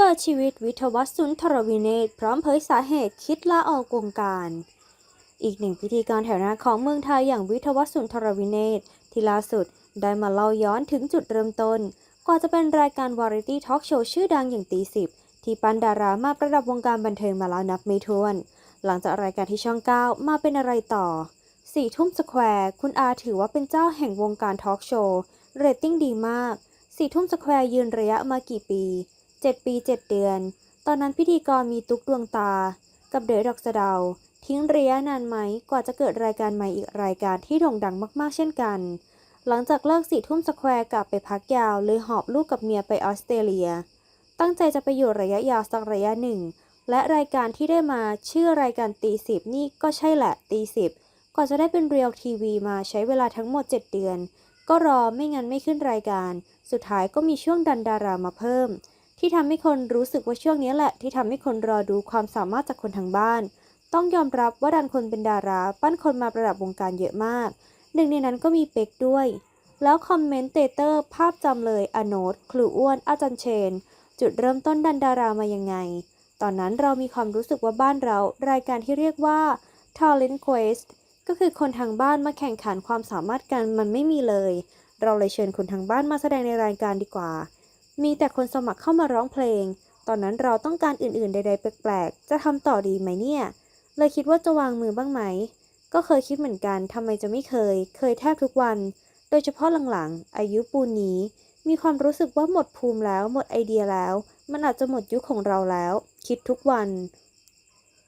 เปิดชีวิตวิทวัฒสุนทรวินเนตพร้อมเผยสาเหตุคิดลาออกวงการ อีกหนึ่งพิธีกรแถวหน้าของเมืองไทยอย่างวิทวัฒสุนทรวินเนตที่ล่าสุดได้มาเล่าย้อนถึงจุดเริ่มต้นกว่าจะเป็นรายการวาไรตี้ทอล์กโชว์ชื่อดังอย่างตีสิบที่ปันดารามาประดับวงการบันเทิงมาแล้วนับไม่ถ้วน หลังจากรายการที่ช่อง 9 มาเป็นอะไรต่อสี่ทุ่มสแควร์คุณอาถือว่าเป็นเจ้าแห่งวงการทอล์กโชว์เรตติ้งดีมากสี่ทุ่มสแควร์ยืนระยะมากี่ปี 7ปี7เดือน ตอนนั้นพิธีกรมีตุ๊กดวงตา กับเด๋อดอกสะเดา ทิ้งระยะนานไหมกว่าจะเกิดรายการใหม่อีกรายการที่โด่งดังมากๆ เช่นกัน หลังจากเลิกสี่ทุ่มสแควร์กลับไปพักยาวเลยหอบลูกกับเมียไปออสเตรเลีย ตั้งใจจะไปอยู่ระยะยาวสักระยะหนึ่ง และรายการที่ได้มาชื่อรายการตีสิบนี่ก็ใช่แหละตีสิบกว่าจะได้เป็นเรียลทีวีมาใช้เวลาทั้งหมด 7 เดือน ก็รอไม่งั้นไม่ขึ้นรายการ สุดท้ายก็มีช่วงดันดารามาเพิ่ม ที่ทำให้คนรู้สึกว่าช่วงนี้แหละ ที่ทำให้คนรอดูความสามารถจากคนทางบ้าน ต้องยอมรับว่าดันคนเป็นดารา ปั้นคนมาประดับวงการเยอะมาก หนึ่งในนั้นก็มีเป็กด้วย แล้วคอมเมนเตเตอร์ภาพจำเลยอโนตครูอ้วน อาจารย์เชน จุดเริ่มต้นดันดารามายังไง ตอนนั้นเรามีความรู้สึกว่าบ้านเรา รายการที่เรียกว่า Talent Quest ก็คือคนทางบ้านมาแข่งขันความสามารถกันมันไม่มีเลย เราเลยเชิญคนทางบ้านมาแสดงในรายการดีกว่า มีแต่คนสมัครเข้ามาร้องเพลง ตอนนั้นเราต้องการอื่นๆใดๆ แปลกๆ จะทำต่อดีไหมเนี่ย เลยคิดว่าจะวางมือบ้างไหม ก็เคยคิดเหมือนกันทำไมจะไม่เคย เคยแทบทุกวัน โดยเฉพาะหลังๆ อายุปูนนี้ มีความรู้สึกว่าหมดภูมิแล้ว หมดไอเดียแล้ว มันอาจจะหมดยุคของเราแล้ว คิดทุกวัน